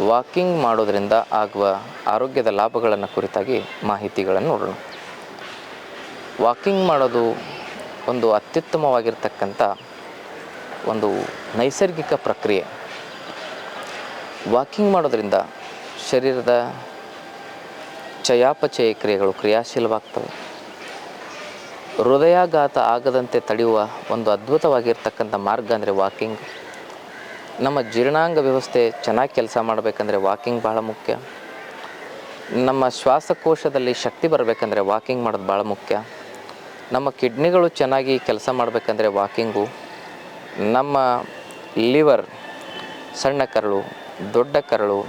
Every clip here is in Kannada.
ವಾಕಿಂಗ್ ಮಾಡೋದರಿಂದ ಆಗುವ ಆರೋಗ್ಯದ ಲಾಭಗಳನ್ನು ಕುರಿತಾಗಿ ಮಾಹಿತಿಗಳನ್ನು ನೋಡೋಣ. ವಾಕಿಂಗ್ ಮಾಡೋದು ಒಂದು ಅತ್ಯುತ್ತಮವಾಗಿರ್ತಕ್ಕಂಥ ಒಂದು ನೈಸರ್ಗಿಕ ಪ್ರಕ್ರಿಯೆ. ವಾಕಿಂಗ್ ಮಾಡೋದರಿಂದ ಶರೀರದ ಚಯಾಪಚಯ ಕ್ರಿಯೆಗಳು ಕ್ರಿಯಾಶೀಲವಾಗ್ತವೆ. ಹೃದಯಾಘಾತ ಆಗದಂತೆ ತಡೆಯುವ ಒಂದು ಅದ್ಭುತವಾಗಿರ್ತಕ್ಕಂಥ ಮಾರ್ಗ ಅಂದರೆ ವಾಕಿಂಗ್. ನಮ್ಮ ಜೀರ್ಣಾಂಗ ವ್ಯವಸ್ಥೆ ಚೆನ್ನಾಗಿ ಕೆಲಸ ಮಾಡಬೇಕಂದ್ರೆ ವಾಕಿಂಗ್ ಭಾಳ ಮುಖ್ಯ. ನಮ್ಮ ಶ್ವಾಸಕೋಶದಲ್ಲಿ ಶಕ್ತಿ ಬರಬೇಕಂದ್ರೆ ವಾಕಿಂಗ್ ಮಾಡೋದು ಭಾಳ ಮುಖ್ಯ. ನಮ್ಮ ಕಿಡ್ನಿಗಳು ಚೆನ್ನಾಗಿ ಕೆಲಸ ಮಾಡಬೇಕಂದ್ರೆ ವಾಕಿಂಗು ನಮ್ಮ ಲಿವರ್, ಸಣ್ಣ ಕರಳು, ದೊಡ್ಡ ಕರಳು,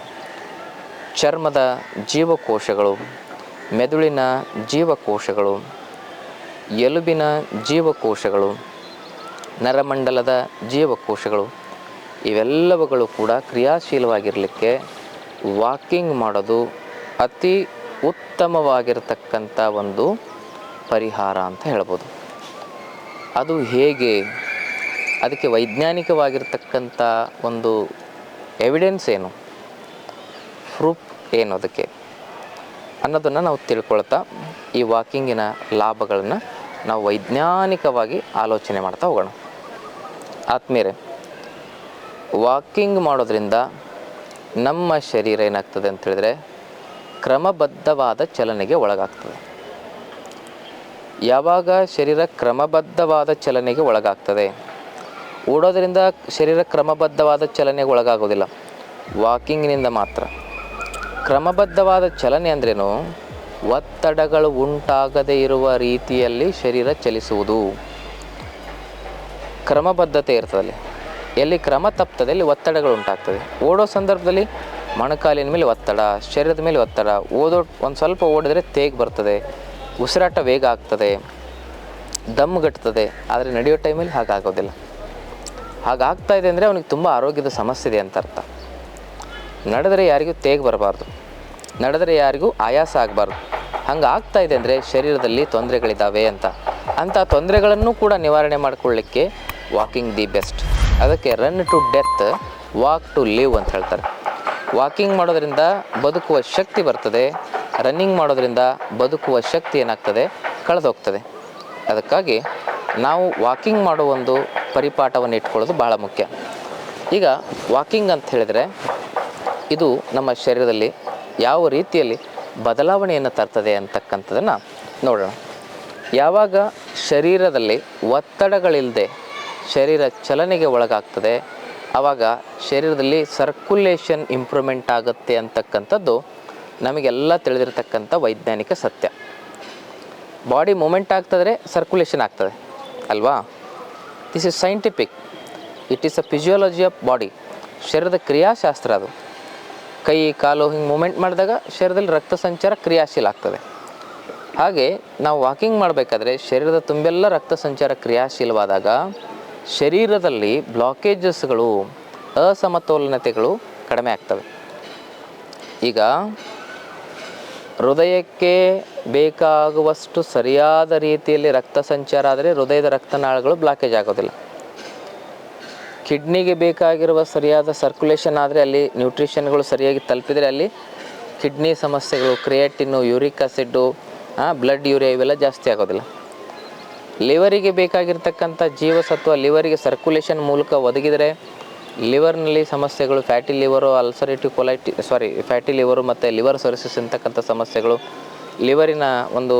ಚರ್ಮದ ಜೀವಕೋಶಗಳು, ಮೆದುಳಿನ ಜೀವಕೋಶಗಳು, ಎಲುಬಿನ ಜೀವಕೋಶಗಳು, ನರಮಂಡಲದ ಜೀವಕೋಶಗಳು. ಇವೆಲ್ಲವುಗಳು ಕೂಡ ಕ್ರಿಯಾಶೀಲವಾಗಿರಲಿಕ್ಕೆ ವಾಕಿಂಗ್ ಮಾಡೋದು ಅತಿ ಉತ್ತಮವಾಗಿರತಕ್ಕಂಥ ಒಂದು ಪರಿಹಾರ ಅಂತ ಹೇಳ್ಬೋದು. ಅದು ಹೇಗೆ? ಅದಕ್ಕೆ ವೈಜ್ಞಾನಿಕವಾಗಿರ್ತಕ್ಕಂಥ ಒಂದು ಎವಿಡೆನ್ಸ್ ಏನು? ಪ್ರೂಫ್ ಏನು ಅದಕ್ಕೆ? ಅನ್ನೋದನ್ನು ನಾವು ತಿಳ್ಕೊಳ್ತಾ ಈ ವಾಕಿಂಗಿನ ಲಾಭಗಳನ್ನು ನಾವು ವೈಜ್ಞಾನಿಕವಾಗಿ ಆಲೋಚನೆ ಮಾಡ್ತಾ ಹೋಗೋಣ. ಆತ್ಮೀಯರೇ ವಾಕಿಂಗ್ ಮಾಡೋದ್ರಿಂದ ನಮ್ಮ ಶರೀರ ಏನಾಗ್ತದೆ ಅಂತ ಹೇಳಿದ್ರೆ ಕ್ರಮಬದ್ಧವಾದ ಚಲನೆಗೆ ಒಳಗಾಗ್ತದೆ. ಯಾವಾಗ ಶರೀರ ಕ್ರಮಬದ್ಧವಾದ ಚಲನೆಗೆ ಒಳಗಾಗ್ತದೆ? ಓಡೋದ್ರಿಂದ ಶರೀರ ಕ್ರಮಬದ್ಧವಾದ ಚಲನೆಗೆ ಒಳಗಾಗೋದಿಲ್ಲ. ವಾಕಿಂಗ್ನಿಂದ ಮಾತ್ರ. ಕ್ರಮಬದ್ಧವಾದ ಚಲನೆ ಅಂದ್ರೇನು? ಒತ್ತಡಗಳು ಉಂಟಾಗದೇ ಇರುವ ರೀತಿಯಲ್ಲಿ ಶರೀರ ಚಲಿಸುವುದು. ಕ್ರಮಬದ್ಧತೆ ಇರ್ತದಲ್ಲಿ. ಎಲ್ಲಿ ಕ್ರಮ ತಪ್ತದೆ ಅಲ್ಲಿ ಒತ್ತಡಗಳು ಉಂಟಾಗ್ತದೆ ಓಡೋ ಸಂದರ್ಭದಲ್ಲಿ ಮೊಣಕಾಲಿನ ಮೇಲೆ ಒತ್ತಡ, ಶರೀರದ ಮೇಲೆ ಒತ್ತಡ, ಓದೋ ಒಂದು ಸ್ವಲ್ಪ ಓಡಿದ್ರೆ ತೇಗ್ ಬರ್ತದೆ, ಉಸಿರಾಟ ವೇಗ ಆಗ್ತದೆ ದಮ್ಗಟ್ತದೆ ಆದರೆ ನಡೆಯೋ ಟೈಮಲ್ಲಿ ಹಾಗಾಗೋದಿಲ್ಲ. ಹಾಗಾಗ್ತಾ ಇದೆ ಅಂದರೆ ಅವನಿಗೆ ತುಂಬ ಆರೋಗ್ಯದ ಸಮಸ್ಯೆ ಇದೆ ಅಂತ ಅರ್ಥ. ನಡೆದರೆ ಯಾರಿಗೂ ತೇಗ್ ಬರಬಾರ್ದು. ನಡೆದರೆ ಯಾರಿಗೂ ಆಯಾಸ ಆಗಬಾರ್ದು. ಹಂಗೆ ಆಗ್ತಾ ಇದೆ ಅಂದರೆ ಶರೀರದಲ್ಲಿ ತೊಂದರೆಗಳಿದ್ದಾವೆ ಅಂತ. ಅಂಥ ತೊಂದರೆಗಳನ್ನು ಕೂಡ ನಿವಾರಣೆ ಮಾಡಿಕೊಳ್ಳಿಕ್ಕೆ ವಾಕಿಂಗ್ ದಿ ಬೆಸ್ಟ್ ಅದಕ್ಕೆ run to death walk to live ಅಂತ ಹೇಳ್ತಾರೆ. ವಾಕಿಂಗ್ ಮಾಡೋದ್ರಿಂದ ಬದುಕುವ ಶಕ್ತಿ ಬರ್ತದೆ ರನ್ನಿಂಗ್ ಮಾಡೋದ್ರಿಂದ ಬದುಕುವ ಶಕ್ತಿ ಏನಾಗ್ತದೆ? ಕಳೆದೋಗ್ತದೆ. ಅದಕ್ಕಾಗಿ ನಾವು ವಾಕಿಂಗ್ ಮಾಡೋ ಒಂದು ಪರಿಪಾಠವನ್ನು ಇಟ್ಕೊಳ್ಳೋದು ಭಾಳ ಮುಖ್ಯ. ಈಗ ವಾಕಿಂಗ್ ಅಂತ ಹೇಳಿದರೆ ಇದು ನಮ್ಮ ಶರೀರದಲ್ಲಿ ಯಾವ ರೀತಿಯಲ್ಲಿ ಬದಲಾವಣೆಯನ್ನು ತರ್ತದೆ ಅಂತಕ್ಕಂಥದ್ದನ್ನು ನೋಡೋಣ. ಯಾವಾಗ ಶರೀರದಲ್ಲಿ ಒತ್ತಡಗಳಿಲ್ಲದೆ ಶರೀರ ಚಲನೆಗೆ ಒಳಗಾಗ್ತದೆ. ಆವಾಗ ಶರೀರದಲ್ಲಿ ಸರ್ಕ್ಯುಲೇಷನ್ ಇಂಪ್ರೂವ್ಮೆಂಟ್ ಆಗುತ್ತೆ ಅಂತಕ್ಕಂಥದ್ದು ನಮಗೆಲ್ಲ ತಿಳಿದಿರತಕ್ಕಂಥ ವೈಜ್ಞಾನಿಕ ಸತ್ಯ. ಬಾಡಿ ಮೂಮೆಂಟ್ ಆಗ್ತದ್ರೆ ಸರ್ಕ್ಯುಲೇಷನ್ ಆಗ್ತದೆ, ಅಲ್ವಾ? This is scientific it is a physiology of body ಶರೀರದ ಕ್ರಿಯಾಶಾಸ್ತ್ರ ಅದು. ಕೈ, ಕಾಲು ಹಿಂಗೆ ಮೂಮೆಂಟ್ ಮಾಡಿದಾಗ ಶರೀರದಲ್ಲಿ ರಕ್ತ ಸಂಚಾರ ಕ್ರಿಯಾಶೀಲ ಆಗ್ತದೆ. ಹಾಗೆ ನಾವು ವಾಕಿಂಗ್ ಮಾಡಬೇಕಾದ್ರೆ ಶರೀರದ ತುಂಬೆಲ್ಲ ರಕ್ತ ಸಂಚಾರ ಕ್ರಿಯಾಶೀಲವಾದಾಗ ಶರೀರದಲ್ಲಿ ಬ್ಲಾಕೇಜಸ್ಗಳು ಅಸಮತೋಲನತೆಗಳು ಕಡಿಮೆ ಆಗ್ತವೆ. ಈಗ ಹೃದಯಕ್ಕೆ ಬೇಕಾಗುವಷ್ಟು ಸರಿಯಾದ ರೀತಿಯಲ್ಲಿ ರಕ್ತ ಸಂಚಾರ ಆದರೆ ಹೃದಯದ ರಕ್ತನಾಳಗಳು ಬ್ಲಾಕೇಜ್ ಆಗೋದಿಲ್ಲ. ಕಿಡ್ನಿಗೆ ಬೇಕಾಗಿರುವ ಸರಿಯಾದ ಸರ್ಕ್ಯುಲೇಷನ್ ಆದರೆ ಅಲ್ಲಿ ನ್ಯೂಟ್ರಿಷನ್ಗಳು ಸರಿಯಾಗಿ ತಲುಪಿದರೆ ಅಲ್ಲಿ ಕಿಡ್ನಿ ಸಮಸ್ಯೆಗಳು creatinine uric acid blood urea ಇವೆಲ್ಲ ಜಾಸ್ತಿ ಆಗೋದಿಲ್ಲ. ಲಿವರಿಗೆ ಬೇಕಾಗಿರ್ತಕ್ಕಂಥ ಜೀವಸತ್ವ, ಲಿವರಿಗೆ ಸರ್ಕ್ಯುಲೇಷನ್ ಮೂಲಕ ಒದಗಿದರೆ ಲಿವರ್ನಲ್ಲಿ ಸಮಸ್ಯೆಗಳು fatty liver ulcerative colitis sorry fatty liver ಮತ್ತು ಲಿವರ್ ಸೊರಿಸಿಸ್ ಅಂತಕ್ಕಂಥ ಸಮಸ್ಯೆಗಳು, ಲಿವರಿನ ಒಂದು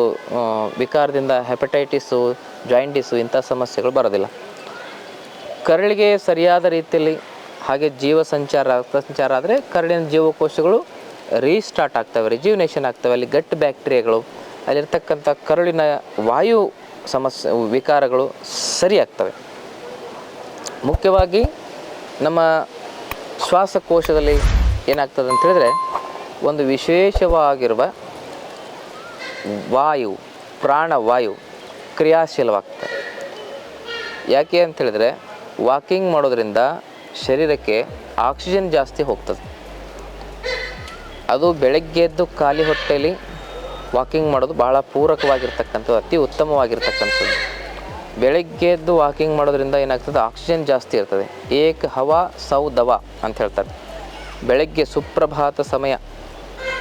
ವಿಕಾರದಿಂದ ಹೆಪಟೈಟಿಸು ಜಾಯಿಂಟಿಸು ಇಂಥ ಸಮಸ್ಯೆಗಳು ಬರೋದಿಲ್ಲ. ಕರಳಿಗೆ ಸರಿಯಾದ ರೀತಿಯಲ್ಲಿ ಹಾಗೆ ಜೀವ ಸಂಚಾರ ಸಂಚಾರ ಆದರೆ ಕರಳಿನ ಜೀವಕೋಶಗಳು ರೀಸ್ಟಾರ್ಟ್ ಆಗ್ತವೆ ರಿಜ್ಯೂನೇಷನ್ ಆಗ್ತವೆ. ಅಲ್ಲಿ ಗಟ್ ಬ್ಯಾಕ್ಟೀರಿಯಾಗಳು, ಅಲ್ಲಿರ್ತಕ್ಕಂಥ ಕರುಳಿನ ವಾಯು ಸಮಸ್ಯೆ, ವಿಕಾರಗಳು ಸರಿಯಾಗ್ತವೆ. ಮುಖ್ಯವಾಗಿ ನಮ್ಮ ಶ್ವಾಸಕೋಶದಲ್ಲಿ ಏನಾಗ್ತದೆ ಅಂತ ಹೇಳಿದ್ರೆ, ಒಂದು ವಿಶೇಷವಾಗಿರುವ ವಾಯು, ಪ್ರಾಣವಾಯು ಕ್ರಿಯಾಶೀಲವಾಗ್ತದೆ. ಯಾಕೆ ಅಂತ ಹೇಳಿದ್ರೆ, ವಾಕಿಂಗ್ ಮಾಡೋದ್ರಿಂದ ಶರೀರಕ್ಕೆ ಆಕ್ಸಿಜನ್ ಜಾಸ್ತಿ ಹೋಗ್ತದೆ. ಅದು ಬೆಳಗ್ಗೆ ಎದ್ದು ಖಾಲಿ ಹೊಟ್ಟೆಯಲ್ಲಿ ವಾಕಿಂಗ್ ಮಾಡೋದು ಭಾಳ ಪೂರಕವಾಗಿರ್ತಕ್ಕಂಥದ್ದು, ಅತಿ ಉತ್ತಮವಾಗಿರ್ತಕ್ಕಂಥದ್ದು. ಬೆಳಗ್ಗೆ ಎದ್ದು ವಾಕಿಂಗ್ ಮಾಡೋದ್ರಿಂದ ಏನಾಗ್ತದೆ? ಆಕ್ಸಿಜನ್ ಜಾಸ್ತಿ ಇರ್ತದೆ. ಏಕ ಹವಾ ಸೌ ದವ ಅಂತ ಹೇಳ್ತಾರೆ. ಬೆಳಗ್ಗೆ ಸುಪ್ರಭಾತ ಸಮಯ,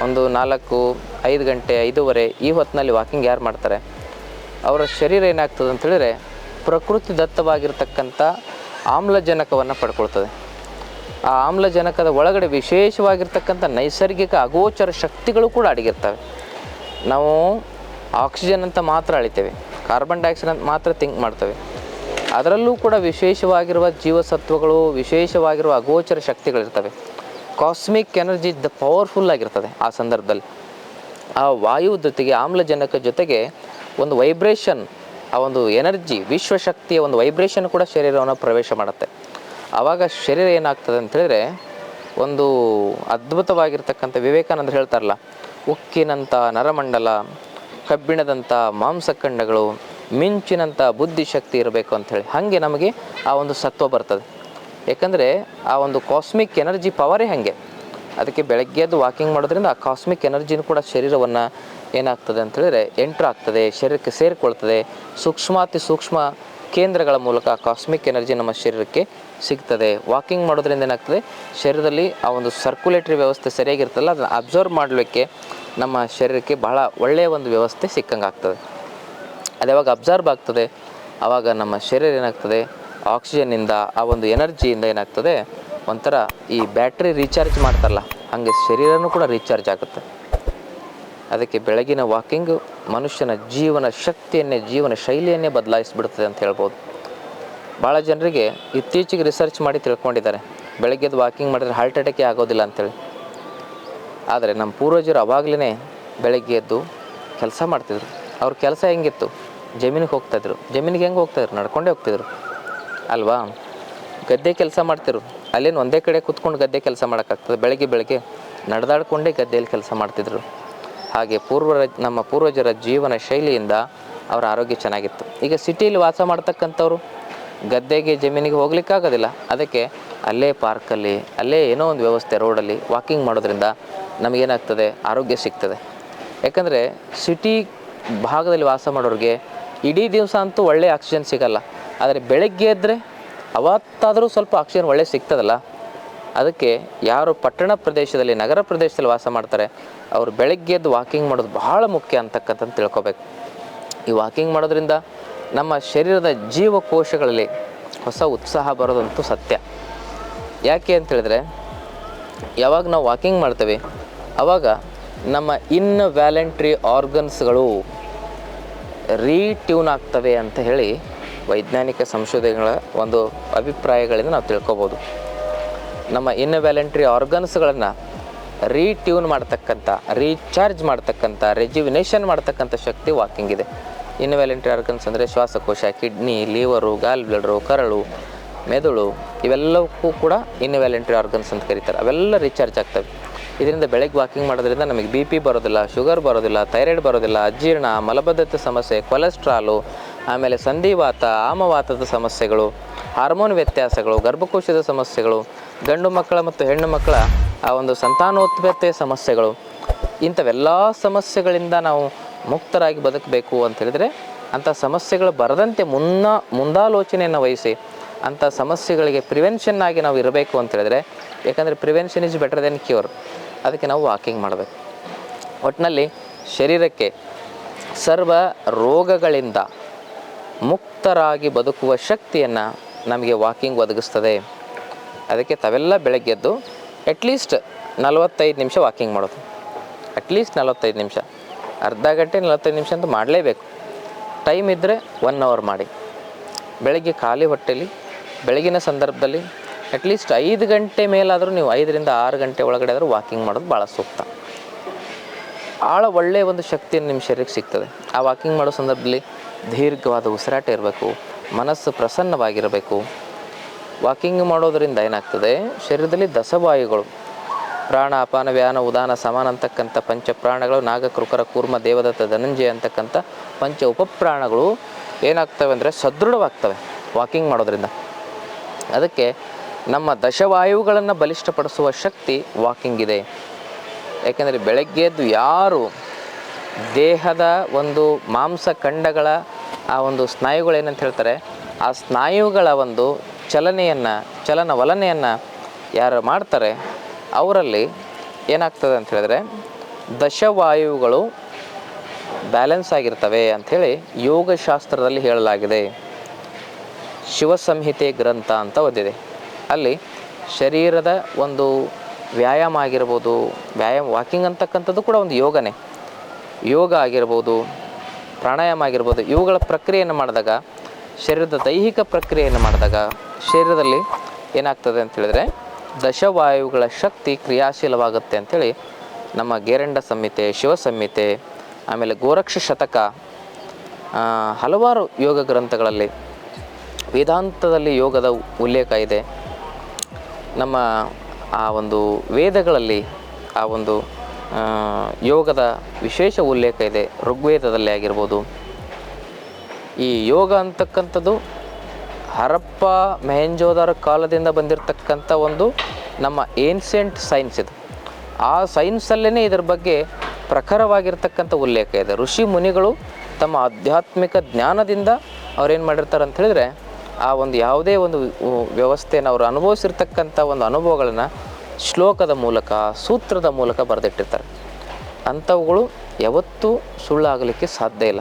ಒಂದು ನಾಲ್ಕು, ಐದು ಗಂಟೆ, ಐದೂವರೆ ಈ ಹೊತ್ತಿನಲ್ಲಿ ವಾಕಿಂಗ್ ಯಾರು ಮಾಡ್ತಾರೆ? ಅವರ ಶರೀರ ಏನಾಗ್ತದೆ ಅಂತೇಳಿದರೆ ಪ್ರಕೃತಿ ದತ್ತವಾಗಿರ್ತಕ್ಕಂಥ ಆಮ್ಲಜನಕವನ್ನು ಪಡ್ಕೊಳ್ತದೆ. ಆ ಆಮ್ಲಜನಕದ ಒಳಗಡೆ ವಿಶೇಷವಾಗಿರ್ತಕ್ಕಂಥ ನೈಸರ್ಗಿಕ ಅಗೋಚರ ಶಕ್ತಿಗಳು ಕೂಡ ಅಡಗಿರ್ತವೆ. ನಾವು ಆಕ್ಸಿಜನ್ ಅಂತ ಮಾತ್ರ ಅಳಿತೇವೆ, ಕಾರ್ಬನ್ ಡೈಆಕ್ಸೈಡ್ ಅಂತ ಮಾತ್ರ ಥಿಂಕ್ ಮಾಡ್ತೇವೆ. ಅದರಲ್ಲೂ ಕೂಡ ವಿಶೇಷವಾಗಿರುವ ಜೀವಸತ್ವಗಳು, ವಿಶೇಷವಾಗಿರುವ ಅಗೋಚರ ಶಕ್ತಿಗಳಿರ್ತವೆ. ಕಾಸ್ಮಿಕ್ ಎನರ್ಜಿ ದ ಪವರ್ಫುಲ್ ಆಗಿರ್ತದೆ ಆ ಸಂದರ್ಭದಲ್ಲಿ. ಆ ವಾಯು ಜೊತೆಗೆ, ಆಮ್ಲಜನಕ ಜೊತೆಗೆ ಒಂದು ವೈಬ್ರೇಷನ್ ಆ ಒಂದು ಎನರ್ಜಿ ವಿಶ್ವಶಕ್ತಿಯ ಒಂದು ವೈಬ್ರೇಷನ್ ಕೂಡ ಶರೀರವನ್ನು ಪ್ರವೇಶ ಮಾಡುತ್ತೆ. ಆವಾಗ ಶರೀರ ಏನಾಗ್ತದೆ ಅಂತ ಹೇಳಿದ್ರೆ, ಒಂದು ಅದ್ಭುತವಾಗಿರ್ತಕ್ಕಂಥ ವಿವೇಕಾನಂದ ಹೇಳ್ತಾರಲ್ಲ ಉಕ್ಕಿನಂಥ ನರಮಂಡಲ, ಕಬ್ಬಿಣದಂಥ ಮಾಂಸಖಂಡಗಳು, ಮಿಂಚಿನಂಥ ಬುದ್ಧಿಶಕ್ತಿ ಇರಬೇಕು ಅಂಥೇಳಿ ಹಾಗೆ ನಮಗೆ ಆ ಒಂದು ಸತ್ವ ಬರ್ತದೆ. ಯಾಕಂದರೆ ಆ ಒಂದು ಕಾಸ್ಮಿಕ್ ಎನರ್ಜಿ ಪವರೇ ಹಾಗೆ. ಅದಕ್ಕೆ ಬೆಳಗ್ಗೆ ಎದ್ದು ವಾಕಿಂಗ್ ಮಾಡೋದ್ರಿಂದ ಆ ಕಾಸ್ಮಿಕ್ ಎನರ್ಜಿನೂ ಕೂಡ ಶರೀರವನ್ನು ಏನಾಗ್ತದೆ ಅಂತ ಹೇಳಿದ್ರೆ ಎಂಟ್ರ್ ಆಗ್ತದೆ ಶರೀರಕ್ಕೆ ಸೇರಿಕೊಳ್ತದೆ. ಸೂಕ್ಷ್ಮಾತಿ ಸೂಕ್ಷ್ಮ ಕೇಂದ್ರಗಳ ಮೂಲಕ ಕಾಸ್ಮಿಕ್ ಎನರ್ಜಿ ನಮ್ಮ ಶರೀರಕ್ಕೆ ಸಿಗ್ತದೆ. ವಾಕಿಂಗ್ ಮಾಡೋದ್ರಿಂದ ಏನಾಗ್ತದೆ? ಶರೀರದಲ್ಲಿ ಆ ಒಂದು ಸರ್ಕ್ಯುಲೇಟರಿ ವ್ಯವಸ್ಥೆ ಸರಿಯಾಗಿರ್ತಲ್ಲ ಅದನ್ನು ಅಬ್ಸರ್ವ್ ಮಾಡಲಿಕ್ಕೆ ನಮ್ಮ ಶರೀರಕ್ಕೆ ಬಹಳ ಒಳ್ಳೆಯ ಒಂದು ವ್ಯವಸ್ಥೆ ಸಿಕ್ಕಂಗೆ ಆಗ್ತದೆ ಅದು ಯಾವಾಗ ಅಬ್ಸರ್ವ್ ಆಗ್ತದೆ? ಆವಾಗ ನಮ್ಮ ಶರೀರ ಏನಾಗ್ತದೆ? ಆಕ್ಸಿಜನ್ನಿಂದ ಆ ಒಂದು ಎನರ್ಜಿಯಿಂದ ಏನಾಗ್ತದೆ? ಒಂಥರ ಈ ಬ್ಯಾಟ್ರಿ ರೀಚಾರ್ಜ್ ಮಾಡ್ತಾರಲ್ಲ, ಹಾಗೆ ಶರೀರನೂ ಕೂಡ ರೀಚಾರ್ಜ್ ಆಗುತ್ತೆ. ಅದಕ್ಕೆ ಬೆಳಗಿನ ವಾಕಿಂಗು ಮನುಷ್ಯನ ಜೀವನ ಶಕ್ತಿಯನ್ನೇ, ಜೀವನ ಶೈಲಿಯನ್ನೇ ಬದಲಾಯಿಸಿಬಿಡ್ತದೆ ಅಂತ ಹೇಳ್ಬೋದು. ಭಾಳ ಜನರಿಗೆ ಇತ್ತೀಚೆಗೆ ರಿಸರ್ಚ್ ಮಾಡಿ ತಿಳ್ಕೊಂಡಿದ್ದಾರೆ. ಬೆಳಗ್ಗೆದ್ದು ವಾಕಿಂಗ್ ಮಾಡಿದ್ರೆ ಹಾರ್ಟ್ ಅಟ್ಯಾಕೇ ಆಗೋದಿಲ್ಲ ಅಂತೇಳಿ. ಆದರೆ ನಮ್ಮ ಪೂರ್ವಜರು ಅವಾಗಲೇ ಬೆಳಗ್ಗೆ ಎದ್ದು ಕೆಲಸ ಮಾಡ್ತಿದ್ರು. ಅವ್ರ ಕೆಲಸ ಹೆಂಗಿತ್ತು? ಜಮೀನಿಗೆ ಹೋಗ್ತಾಯಿದ್ರು ಜಮೀನಿಗೆ ಹೆಂಗೆ ಹೋಗ್ತಾಯಿದ್ರು ನಡ್ಕೊಂಡೇ ಹೋಗ್ತಿದ್ರು. ಅಲ್ವಾ? ಗದ್ದೆ ಕೆಲಸ ಮಾಡ್ತಿರು. ಅಲ್ಲೇನು ಒಂದೇ ಕಡೆ ಕುತ್ಕೊಂಡು ಗದ್ದೆ ಕೆಲಸ ಮಾಡೋಕ್ಕಾಗ್ತದೆ. ಬೆಳಗ್ಗೆ ಬೆಳಗ್ಗೆ ನಡೆದಾಡಿಕೊಂಡೇ ಗದ್ದೆಯಲ್ಲಿ ಕೆಲಸ ಮಾಡ್ತಿದ್ರು. ಹಾಗೆ ಪೂರ್ವರ ನಮ್ಮ ಪೂರ್ವಜರ ಜೀವನ ಶೈಲಿಯಿಂದ ಅವರ ಆರೋಗ್ಯ ಚೆನ್ನಾಗಿತ್ತು. ಈಗ ಸಿಟಿಯಲ್ಲಿ ವಾಸ ಮಾಡ್ತಕ್ಕಂಥವ್ರು ಗದ್ದೆಗೆ ಜಮೀನಿಗೆ ಹೋಗ್ಲಿಕ್ಕಾಗೋದಿಲ್ಲ ಅದಕ್ಕೆ ಅಲ್ಲೇ ಪಾರ್ಕಲ್ಲಿ ಅಲ್ಲೇ ಏನೋ ಒಂದು ವ್ಯವಸ್ಥೆ ರೋಡಲ್ಲಿ ವಾಕಿಂಗ್ ಮಾಡೋದ್ರಿಂದ ನಮಗೇನಾಗ್ತದೆ? ಆರೋಗ್ಯ ಸಿಗ್ತದೆ. ಯಾಕಂದರೆ ಸಿಟಿ ಭಾಗದಲ್ಲಿ ವಾಸ ಮಾಡೋರಿಗೆ ಇಡೀ ದಿವಸ ಅಂತೂ ಒಳ್ಳೆಯ ಆಕ್ಸಿಜನ್ ಸಿಗಲ್ಲ. ಆದರೆ ಬೆಳಗ್ಗೆ ಎದ್ದರೆ ಅವತ್ತಾದರೂ ಸ್ವಲ್ಪ ಆಕ್ಸಿಜನ್ ಒಳ್ಳೆ ಸಿಗ್ತದಲ್ಲ. ಅದಕ್ಕೆ ಯಾರು ಪಟ್ಟಣ ಪ್ರದೇಶದಲ್ಲಿ, ನಗರ ಪ್ರದೇಶದಲ್ಲಿ ವಾಸ ಮಾಡ್ತಾರೆ, ಅವರು ಬೆಳಗ್ಗೆ ಎದ್ದು ವಾಕಿಂಗ್ ಮಾಡೋದು ಬಹಳ ಮುಖ್ಯ ಅಂತಕ್ಕಂಥದ್ದು ತಿಳ್ಕೊಬೇಕು. ಈ ವಾಕಿಂಗ್ ಮಾಡೋದ್ರಿಂದ ನಮ್ಮ ಶರೀರದ ಜೀವಕೋಶಗಳಲ್ಲಿ ಹೊಸ ಉತ್ಸಾಹ ಬರೋದಂತೂ ಸತ್ಯ. ಯಾಕೆ ಅಂತ ಹೇಳಿದ್ರೆ, ಯಾವಾಗ ನಾವು ವಾಕಿಂಗ್ ಮಾಡ್ತೇವೆ ಆವಾಗ ನಮ್ಮ ಇನ್ ವ್ಯಾಲೆಂಟ್ರಿ ಆರ್ಗನ್ಸ್ಗಳು ರೀಟ್ಯೂನ್ ಆಗ್ತವೆ ಅಂತ ಹೇಳಿ ವೈಜ್ಞಾನಿಕ ಸಂಶೋಧನೆಗಳ ಒಂದು ಅಭಿಪ್ರಾಯಗಳಿಂದ ನಾವು ತಿಳ್ಕೊಬೋದು. ನಮ್ಮ ಇನ್ ವ್ಯಾಲೆಂಟ್ರಿ ಆರ್ಗನ್ಸ್ಗಳನ್ನು ರೀಟ್ಯೂನ್ ಮಾಡ್ತಕ್ಕಂಥ ರೀಚಾರ್ಜ್ ಮಾಡ್ತಕ್ಕಂಥ ರೆಜ್ಯುವಿನೇಷನ್ ಮಾಡ್ತಕ್ಕಂಥ ಶಕ್ತಿ ವಾಕಿಂಗ್ ಇದೆ. ಇನ್ ವ್ಯಾಲೆಂಟ್ರಿ ಆರ್ಗನ್ಸ್ ಅಂದರೆ ಶ್ವಾಸಕೋಶ ಕಿಡ್ನಿ ಲಿವರು ಗಾಲ್ ಬ್ಲಡ್ರು ಕರಳು, ಮೆದುಳು, ಇವೆಲ್ಲವಕ್ಕೂ ಕೂಡ ಇನ್ವ್ಯಾಲೆಂಟ್ರಿ ಆರ್ಗನ್ಸ್ ಅಂತ ಕರೀತಾರೆ. ಅವೆಲ್ಲ ರಿಚಾರ್ಜ್ ಆಗ್ತವೆ. ಇದರಿಂದ ಬೆಳಗ್ಗೆ ವಾಕಿಂಗ್ ಮಾಡೋದ್ರಿಂದ ನಮಗೆ ಬಿ ಪಿ ಬರೋದಿಲ್ಲ ಶುಗರ್ ಬರೋದಿಲ್ಲ ಥೈರಾಯ್ಡ್ ಬರೋದಿಲ್ಲ, ಅಜೀರ್ಣ, ಮಲಬದ್ಧತೆ ಸಮಸ್ಯೆ ಕೊಲೆಸ್ಟ್ರಾಲು ಆಮೇಲೆ ಸಂಧಿವಾತ, ಆಮವಾತದ ಸಮಸ್ಯೆಗಳು ಹಾರ್ಮೋನ್ ವ್ಯತ್ಯಾಸಗಳು, ಗರ್ಭಕೋಶದ ಸಮಸ್ಯೆಗಳು, ಗಂಡು ಮಕ್ಕಳ ಮತ್ತು ಹೆಣ್ಣು ಮಕ್ಕಳ ಆ ಒಂದು ಸಂತಾನೋತ್ಪತ್ತಿಯ ಸಮಸ್ಯೆಗಳು, ಇಂಥವೆಲ್ಲ ಸಮಸ್ಯೆಗಳಿಂದ ನಾವು ಮುಕ್ತರಾಗಿ ಬದುಕಬೇಕು ಅಂತ ಹೇಳಿದರೆ ಅಂಥ ಸಮಸ್ಯೆಗಳು ಬರದಂತೆ ಮುನ್ನ ಮುಂದಾಲೋಚನೆಯನ್ನು ವಹಿಸಿ ಅಂಥ ಸಮಸ್ಯೆಗಳಿಗೆ ಪ್ರಿವೆನ್ಷನ್ ಆಗಿ ನಾವು ಇರಬೇಕು ಅಂತ ಹೇಳಿದ್ರೆ, ಯಾಕಂದರೆ prevention is better than cure ಅದಕ್ಕೆ ನಾವು ವಾಕಿಂಗ್ ಮಾಡಬೇಕು. ಒಟ್ಟಿನಲ್ಲಿ ಶರೀರಕ್ಕೆ ಸರ್ವ ರೋಗಗಳಿಂದ ಮುಕ್ತರಾಗಿ ಬದುಕುವ ಶಕ್ತಿಯನ್ನು ನಮಗೆ ವಾಕಿಂಗ್ ಒದಗಿಸ್ತದೆ. ಅದಕ್ಕೆ ತಾವೆಲ್ಲ ಬೆಳಗ್ಗೆದ್ದು ಅಟ್ಲೀಸ್ಟ್ ನಲವತ್ತೈದು ನಿಮಿಷ ವಾಕಿಂಗ್ ಮಾಡೋದು. ಅಟ್ಲೀಸ್ಟ್ ನಲವತ್ತೈದು ನಿಮಿಷ. ಅರ್ಧ ಗಂಟೆ ನಲವತ್ತೈದು ನಿಮಿಷ ಅಂತ ಮಾಡಲೇಬೇಕು. ಟೈಮ್ ಇದ್ದರೆ ಒನ್ ಅವರ್ ಮಾಡಿ. ಬೆಳಗ್ಗೆ ಖಾಲಿ ಹೊಟ್ಟೆಲಿ, ಬೆಳಗಿನ ಸಂದರ್ಭದಲ್ಲಿ ಅಟ್ಲೀಸ್ಟ್ ಐದು ಗಂಟೆ ಮೇಲಾದರೂ ನೀವು ಐದರಿಂದ ಆರು ಗಂಟೆ ಒಳಗಡೆ ಆದರೂ ವಾಕಿಂಗ್ ಮಾಡೋದು ಭಾಳ ಸೂಕ್ತ. ಭಾಳ ಒಳ್ಳೆಯ ಒಂದು ಶಕ್ತಿಯನ್ನು ನಿಮ್ಮ ಶರೀರಕ್ಕೆ ಸಿಗ್ತದೆ. ಆ ವಾಕಿಂಗ್ ಮಾಡೋ ಸಂದರ್ಭದಲ್ಲಿ ದೀರ್ಘವಾದ ಉಸಿರಾಟ ಇರಬೇಕು, ಮನಸ್ಸು ಪ್ರಸನ್ನವಾಗಿರಬೇಕು. ವಾಕಿಂಗ್ ಮಾಡೋದರಿಂದ ಏನಾಗ್ತದೆ? ಶರೀರದಲ್ಲಿ ದಸವಾಯುಗಳು ಪ್ರಾಣ ಅಪಾನ ವ್ಯಾನ ಉದಾನ ಸಮಾನ ಅಂತಕ್ಕಂಥ ಪಂಚ ಪ್ರಾಣಗಳು ನಾಗಕೃಕರ ಕೂರ್ಮ, ದೇವದತ್ತ ಧನಂಜಯ ಅಂತಕ್ಕಂಥ ಪಂಚ ಉಪಪ್ರಾಣಗಳು ಏನಾಗ್ತವೆ ಅಂದರೆ ಸದೃಢವಾಗ್ತವೆ ವಾಕಿಂಗ್ ಮಾಡೋದ್ರಿಂದ. ಅದಕ್ಕೆ ನಮ್ಮ ದಶವಾಯುಗಳನ್ನು ಬಲಿಷ್ಠಪಡಿಸುವ ಶಕ್ತಿ ವಾಕಿಂಗ್ ಇದೆ. ಯಾಕೆಂದರೆ ಬೆಳಗ್ಗೆ ಎದ್ದು ಯಾರು ದೇಹದ ಒಂದು ಮಾಂಸ ಖಂಡಗಳ ಆ ಒಂದು ಸ್ನಾಯುಗಳು ಏನಂತ ಹೇಳ್ತಾರೆ, ಆ ಸ್ನಾಯುಗಳ ಒಂದು ಚಲನೆಯನ್ನು, ಚಲನವಲನೆಯನ್ನು ಯಾರು ಮಾಡ್ತಾರೆ ಅವರಲ್ಲಿ ಏನಾಗ್ತದೆ ಅಂತ ಹೇಳಿದ್ರೆ ದಶವಾಯುಗಳು ಬ್ಯಾಲೆನ್ಸ್ ಆಗಿರ್ತವೆ ಅಂಥೇಳಿ ಯೋಗಶಾಸ್ತ್ರದಲ್ಲಿ ಹೇಳಲಾಗಿದೆ. ಶಿವಸಂಹಿತೆ ಗ್ರಂಥ ಅಂತ ಓದಿದೆ. ಅಲ್ಲಿ ಶರೀರದ ಒಂದು ವ್ಯಾಯಾಮ ಆಗಿರ್ಬೋದು, ವ್ಯಾಯಾಮ ವಾಕಿಂಗ್ ಅಂತಕ್ಕಂಥದ್ದು ಕೂಡ ಒಂದು ಯೋಗನೇ. ಯೋಗ ಆಗಿರ್ಬೋದು, ಪ್ರಾಣಾಯಾಮ ಆಗಿರ್ಬೋದು, ಇವುಗಳ ಪ್ರಕ್ರಿಯೆಯನ್ನು ಮಾಡಿದಾಗ, ಶರೀರದ ದೈಹಿಕ ಪ್ರಕ್ರಿಯೆಯನ್ನು ಮಾಡಿದಾಗ, ಶರೀರದಲ್ಲಿ ಏನಾಗ್ತದೆ ಅಂತ ಹೇಳಿದ್ರೆ ದಶವಾಯುಗಳ ಶಕ್ತಿ ಕ್ರಿಯಾಶೀಲವಾಗುತ್ತೆ ಅಂಥೇಳಿ ನಮ್ಮ ಗೇರಂಡ ಸಂಹಿತೆ, ಶಿವ ಸಂಹಿತೆ, ಆಮೇಲೆ ಗೋರಕ್ಷ ಶತಕ ಹಲವಾರು ಯೋಗ ಗ್ರಂಥಗಳಲ್ಲಿ ವೇದಾಂತದಲ್ಲಿ ಯೋಗದ ಉಲ್ಲೇಖ ಇದೆ. ನಮ್ಮ ಆ ಒಂದು ವೇದಗಳಲ್ಲಿ ಆ ಒಂದು ಯೋಗದ ವಿಶೇಷ ಉಲ್ಲೇಖ ಇದೆ. ಋಗ್ವೇದದಲ್ಲಿ ಆಗಿರ್ಬೋದು. ಈ ಯೋಗ ಅಂತಕ್ಕಂಥದ್ದು ಹರಪ್ಪ ಮೆಹೆಂಜೋದಾರ ಕಾಲದಿಂದ ಬಂದಿರತಕ್ಕಂಥ ಒಂದು ನಮ್ಮ ಏನ್ಸೆಂಟ್ ಸೈನ್ಸ್ ಇದು. ಆ ಸೈನ್ಸಲ್ಲೇ ಇದರ ಬಗ್ಗೆ ಪ್ರಖರವಾಗಿರ್ತಕ್ಕಂಥ ಉಲ್ಲೇಖ ಇದೆ. ಋಷಿ ಮುನಿಗಳು ತಮ್ಮ ಆಧ್ಯಾತ್ಮಿಕ ಜ್ಞಾನದಿಂದ ಅವ್ರೇನು ಮಾಡಿರ್ತಾರೆ ಅಂತ ಹೇಳಿದ್ರೆ, ಆ ಒಂದು ಯಾವುದೇ ಒಂದು ವ್ಯವಸ್ಥೆಯನ್ನು ಅವರು ಅನುಭವಿಸಿರ್ತಕ್ಕಂಥ ಒಂದು ಅನುಭವಗಳನ್ನು ಶ್ಲೋಕದ ಮೂಲಕ, ಸೂತ್ರದ ಮೂಲಕ ಬರೆದಿಟ್ಟಿರ್ತಾರೆ. ಅಂಥವುಗಳು ಯಾವತ್ತೂ ಸುಳ್ಳಾಗಲಿಕ್ಕೆ ಸಾಧ್ಯ ಇಲ್ಲ.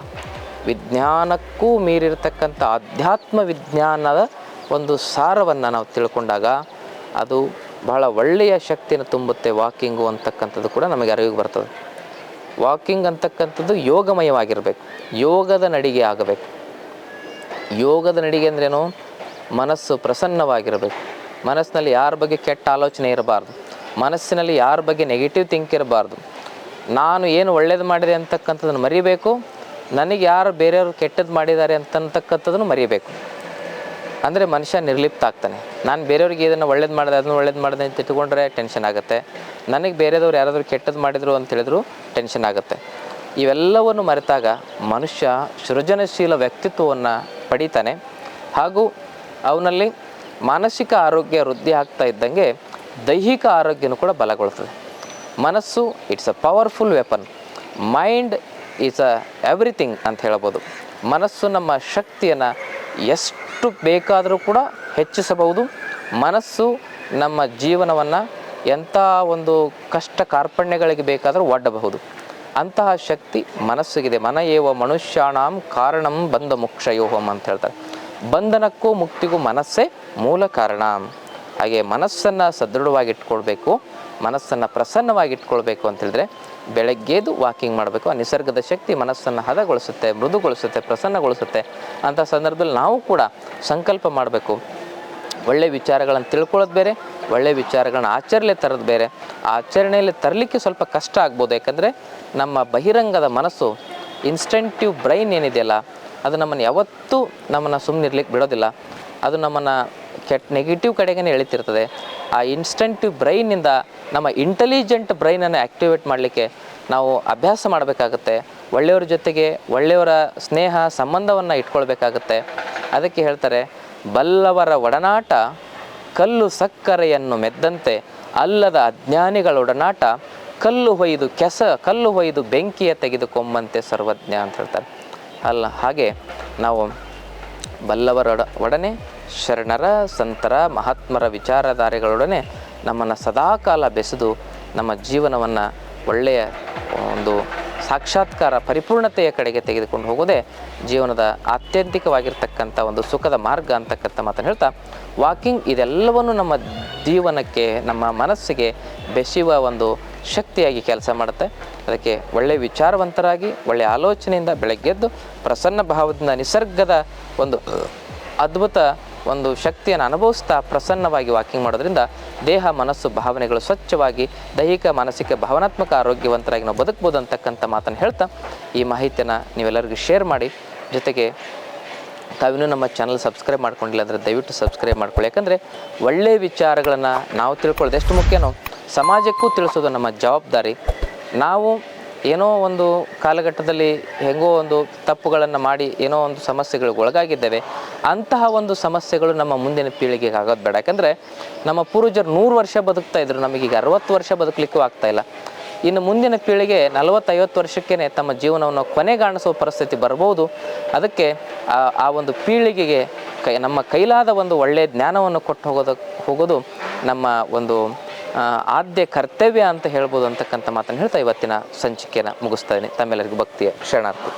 ವಿಜ್ಞಾನಕ್ಕೂ ಮೀರಿರತಕ್ಕಂಥ ಆಧ್ಯಾತ್ಮ ವಿಜ್ಞಾನದ ಒಂದು ಸಾರವನ್ನು ನಾವು ತಿಳ್ಕೊಂಡಾಗ ಅದು ಬಹಳ ಒಳ್ಳೆಯ ಶಕ್ತಿಯನ್ನು ತುಂಬುತ್ತೆ ವಾಕಿಂಗು ಅಂತಕ್ಕಂಥದ್ದು ಕೂಡ ನಮಗೆ ಅರಿವಿಗೆ ಬರ್ತದೆ. ವಾಕಿಂಗ್ ಅಂತಕ್ಕಂಥದ್ದು ಯೋಗಮಯವಾಗಿರಬೇಕು, ಯೋಗದ ನಡಿಗೆ ಆಗಬೇಕು. ಯೋಗದ ನಡಿಗೆ ಅಂದ್ರೇನು? ಮನಸ್ಸು ಪ್ರಸನ್ನವಾಗಿರಬೇಕು. ಮನಸ್ಸಿನಲ್ಲಿ ಯಾರ ಬಗ್ಗೆ ಕೆಟ್ಟ ಆಲೋಚನೆ ಇರಬಾರ್ದು. ಮನಸ್ಸಿನಲ್ಲಿ ಯಾರ ಬಗ್ಗೆ ನೆಗೆಟಿವ್ ಥಿಂಕ್ ಇರಬಾರ್ದು. ನಾನು ಏನು ಒಳ್ಳೇದು ಮಾಡಿದೆ ಅಂತಕ್ಕಂಥದ್ದನ್ನು ಮರಿಬೇಕು ನನಗೆ ಯಾರು ಬೇರೆಯವರು ಕೆಟ್ಟದ್ದು ಮಾಡಿದ್ದಾರೆ ಅಂತಕ್ಕಂಥದ್ದನ್ನು ಮರಿಬೇಕು ಅಂದರೆ ಮನುಷ್ಯ ನಿರ್ಲಿಪ್ತ ಆಗ್ತಾನೆ. ನಾನು ಬೇರೆಯವ್ರಿಗೆ ಇದನ್ನು ಒಳ್ಳೇದು ಮಾಡಿದೆ ಅದನ್ನು ಒಳ್ಳೇದು ಮಾಡಿದೆ ಅಂತ ಇಟ್ಕೊಂಡ್ರೆ ಟೆನ್ಷನ್ ಆಗುತ್ತೆ. ನನಗೆ ಬೇರೆದವ್ರು ಯಾರಾದರೂ ಕೆಟ್ಟದ್ದು ಮಾಡಿದರು ಅಂತ ಹೇಳಿದ್ರು ಟೆನ್ಷನ್ ಆಗುತ್ತೆ. ಇವೆಲ್ಲವನ್ನು ಮರೆತಾಗ ಮನುಷ್ಯ ಸೃಜನಶೀಲ ವ್ಯಕ್ತಿತ್ವವನ್ನು ಪಡಿತಾನೆ. ಹಾಗೂ ಅವನಲ್ಲಿ ಮಾನಸಿಕ ಆರೋಗ್ಯ ವೃದ್ಧಿ ಆಗ್ತಾ ಇದ್ದಂಗೆ ದೈಹಿಕ ಆರೋಗ್ಯನೂ ಕೂಡ ಬಲಗೊಳ್ತದೆ. ಮನಸ್ಸು it's a powerful weapon mind is a everything ಅಂತ ಹೇಳ್ಬೋದು. ಮನಸ್ಸು ನಮ್ಮ ಶಕ್ತಿಯನ್ನು ಎಷ್ಟು ಬೇಕಾದರೂ ಕೂಡ ಹೆಚ್ಚಿಸಬಹುದು. ಮನಸ್ಸು ನಮ್ಮ ಜೀವನವನ್ನು ಎಂಥ ಒಂದು ಕಷ್ಟ ಕಾರ್ಪಣ್ಯಗಳಿಗೆ ಬೇಕಾದರೂ ಒಡ್ಡಬಹುದು. ಅಂತಹ ಶಕ್ತಿ ಮನಸ್ಸಿಗಿದೆ. ಮನ ಏವ ಮನುಷ್ಯಾಣಂ ಕಾರಣಂ ಬಂಧ ಮುಕ್ಷಯೋಹಂ ಅಂತ ಹೇಳ್ತಾರೆ. ಬಂಧನಕ್ಕೂ ಮುಕ್ತಿಗೂ ಮನಸ್ಸೇ ಮೂಲ ಕಾರಣ. ಹಾಗೆ ಮನಸ್ಸನ್ನು ಸದೃಢವಾಗಿ ಇಟ್ಕೊಳ್ಬೇಕು ಮನಸ್ಸನ್ನು ಪ್ರಸನ್ನವಾಗಿ ಇಟ್ಕೊಳ್ಬೇಕು ಅಂತ ಹೇಳಿದ್ರೆ ಬೆಳಗ್ಗೆದು ವಾಕಿಂಗ್ ಮಾಡಬೇಕು. ಆ ನಿಸರ್ಗದ ಶಕ್ತಿ ಮನಸ್ಸನ್ನು ಹದಗೊಳಿಸುತ್ತೆ, ಮೃದುಗೊಳಿಸುತ್ತೆ, ಪ್ರಸನ್ನಗೊಳಿಸುತ್ತೆ ಅಂಥ ಸಂದರ್ಭದಲ್ಲಿ ನಾವು ಕೂಡ ಸಂಕಲ್ಪ ಮಾಡಬೇಕು. ಒಳ್ಳೆ ವಿಚಾರಗಳನ್ನು ತಿಳ್ಕೊಳ್ಳೋದು ಬೇರೆ, ಒಳ್ಳೆ ವಿಚಾರಗಳನ್ನ ಆಚರಣೆ ತರೋದು ಬೇರೆ. ಆ ಆಚರಣೆಯಲ್ಲಿ ತರಲಿಕ್ಕೆ ಸ್ವಲ್ಪ ಕಷ್ಟ ಆಗ್ಬೋದು. ಯಾಕಂದರೆ ನಮ್ಮ ಬಹಿರಂಗದ ಮನಸ್ಸು ಇನ್ಸ್ಟೆಂಟಿವ್ ಬ್ರೈನ್ ಏನಿದೆಯಲ್ಲ ಅದು ನಮ್ಮನ್ನು ಯಾವತ್ತೂ ನಮ್ಮನ್ನು ಸುಮ್ಮನಿರ್ಲಿಕ್ಕೆ ಬಿಡೋದಿಲ್ಲ. ಅದು ನಮ್ಮನ್ನು ಕೆಟ್ಟ ನೆಗೆಟಿವ್ ಕಡೆಗೇ ಎಳಿತಿರ್ತದೆ. ಆ ಇನ್ಸ್ಟೆಂಟಿವ್ ಬ್ರೈನಿಂದ ನಮ್ಮ ಇಂಟೆಲಿಜೆಂಟ್ ಬ್ರೈನನ್ನು ಆ್ಯಕ್ಟಿವೇಟ್ ಮಾಡಲಿಕ್ಕೆ ನಾವು ಅಭ್ಯಾಸ ಮಾಡಬೇಕಾಗತ್ತೆ. ಒಳ್ಳೆಯವ್ರ ಜೊತೆಗೆ ಒಳ್ಳೆಯವರ ಸ್ನೇಹ, ಸಂಬಂಧವನ್ನು ಇಟ್ಕೊಳ್ಬೇಕಾಗತ್ತೆ. ಅದಕ್ಕೆ ಹೇಳ್ತಾರೆ, ಬಲ್ಲವರ ಒಡನಾಟ ಕಲ್ಲು ಸಕ್ಕರೆಯನ್ನು ಮೆದ್ದಂತೆ ಅಲ್ಲದ ಅಜ್ಞಾನಿಗಳ ಒಡನಾಟ ಕಲ್ಲು ಹೊಯ್ದು ಕೆಸ, ಕಲ್ಲು ಹೊಯ್ದು ಬೆಂಕಿಯ ತೆಗೆದುಕೊಂಬಂತೆ ಸರ್ವಜ್ಞ ಅಂತ ಹೇಳ್ತಾರೆ. ಅಲ್ಲ, ಹಾಗೆ ನಾವು ಬಲ್ಲವರ ಒಡನೆ, ಶರಣರ, ಸಂತರ, ಮಹಾತ್ಮರ ವಿಚಾರಧಾರೆಗಳೊಡನೆ ನಮ್ಮನ್ನು ಸದಾಕಾಲ ಬೆಸೆದು ನಮ್ಮ ಜೀವನವನ್ನು ಒಳ್ಳೆಯ ಒಂದು ಸಾಕ್ಷಾತ್ಕಾರ, ಪರಿಪೂರ್ಣತೆಯ ಕಡೆಗೆ ತೆಗೆದುಕೊಂಡು ಹೋಗೋದೇ ಜೀವನದ ಆತ್ಯಂತಿಕವಾಗಿರ್ತಕ್ಕಂಥ ಒಂದು ಸುಖದ ಮಾರ್ಗ ಅಂತಕ್ಕಂಥ ಮಾತನ್ನು ಹೇಳ್ತಾ, ವಾಕಿಂಗ್ ಇದೆಲ್ಲವನ್ನು ನಮ್ಮ ಜೀವನಕ್ಕೆ, ನಮ್ಮ ಮನಸ್ಸಿಗೆ ಬೆಸೆಯುವ ಒಂದು ಶಕ್ತಿಯಾಗಿ ಕೆಲಸ ಮಾಡುತ್ತೆ. ಅದಕ್ಕೆ ಒಳ್ಳೆಯ ವಿಚಾರವಂತರಾಗಿ ಒಳ್ಳೆಯ ಆಲೋಚನೆಯಿಂದ ಬೆಳಗ್ಗೆದ್ದು ಪ್ರಸನ್ನ ಭಾವದಿಂದ ನಿಸರ್ಗದ ಒಂದು ಅದ್ಭುತ ಒಂದು ಶಕ್ತಿಯನ್ನು ಅನುಭವಿಸ್ತಾ ಪ್ರಸನ್ನವಾಗಿ ವಾಕಿಂಗ್ ಮಾಡೋದ್ರಿಂದ ದೇಹ, ಮನಸ್ಸು, ಭಾವನೆಗಳು ಸ್ವಚ್ಛವಾಗಿ, ದೈಹಿಕ, ಮಾನಸಿಕ, ಭಾವನಾತ್ಮಕ ಆರೋಗ್ಯವಂತರಾಗಿ ನಾವು ಬದುಕ್ಬೋದು ಅಂತಕ್ಕಂಥ ಮಾತನ್ನು ಹೇಳ್ತಾ ಈ ಮಾಹಿತಿಯನ್ನು ನೀವೆಲ್ಲರಿಗೂ ಶೇರ್ ಮಾಡಿ. ಜೊತೆಗೆ ತಾವಿನ್ನೂ ನಮ್ಮ ಚಾನಲ್ ಸಬ್ಸ್ಕ್ರೈಬ್ ಮಾಡ್ಕೊಂಡಿಲ್ಲ ಅಂದರೆ ದಯವಿಟ್ಟು ಸಬ್ಸ್ಕ್ರೈಬ್ ಮಾಡ್ಕೊಳ್ಳಿ. ಯಾಕಂದರೆ ಒಳ್ಳೆಯ ವಿಚಾರಗಳನ್ನು ನಾವು ತಿಳ್ಕೊಳ್ಳೋದು ಎಷ್ಟು ಮುಖ್ಯನೋ ಸಮಾಜಕ್ಕೂ ತಿಳಿಸೋದು ನಮ್ಮ ಜವಾಬ್ದಾರಿ. ನಾವು ಏನೋ ಒಂದು ಕಾಲಘಟ್ಟದಲ್ಲಿ ಹೆಂಗೋ ಒಂದು ತಪ್ಪುಗಳನ್ನು ಮಾಡಿ ಏನೋ ಒಂದು ಸಮಸ್ಯೆಗಳಿಗೆ ಒಳಗಾಗಿದ್ದೇವೆ. ಅಂತಹ ಒಂದು ಸಮಸ್ಯೆಗಳು ನಮ್ಮ ಮುಂದಿನ ಪೀಳಿಗೆಗೆ ಆಗೋದು ಬೇಡ. ಯಾಕಂದರೆ ನಮ್ಮ ಪೂರ್ವಜರು ನೂರು ವರ್ಷ ಬದುಕ್ತಾ ಇದ್ರು. ನಮಗೀಗ ಅರವತ್ತು ವರ್ಷ ಬದುಕಲಿಕ್ಕೂ ಇಲ್ಲ. ಇನ್ನು ಮುಂದಿನ ಪೀಳಿಗೆ ನಲವತ್ತೈವತ್ತು ವರ್ಷಕ್ಕೇ ತಮ್ಮ ಜೀವನವನ್ನು ಕೊನೆಗಾಣಿಸುವ ಪರಿಸ್ಥಿತಿ ಬರ್ಬೋದು. ಅದಕ್ಕೆ ಆ ಒಂದು ಪೀಳಿಗೆಗೆ ಕೈ, ನಮ್ಮ ಕೈಲಾದ ಒಂದು ಒಳ್ಳೆಯ ಜ್ಞಾನವನ್ನು ಕೊಟ್ಟು ಹೋಗೋದು ಹೋಗೋದು ನಮ್ಮ ಒಂದು ಆದ್ಯ ಕರ್ತವ್ಯ ಅಂತ ಹೇಳ್ಬೋದು ಅಂತಕ್ಕಂಥ ಮಾತನ್ನು ಹೇಳ್ತಾ ಇವತ್ತಿನ ಸಂಚಿಕೆಯನ್ನು ಮುಗಿಸ್ತಾ ಇದ್ದೀನಿ. ತಮ್ಮೆಲ್ಲರಿಗೂ ಭಕ್ತಿಯ ಶರಣಾರ್ಥಿ.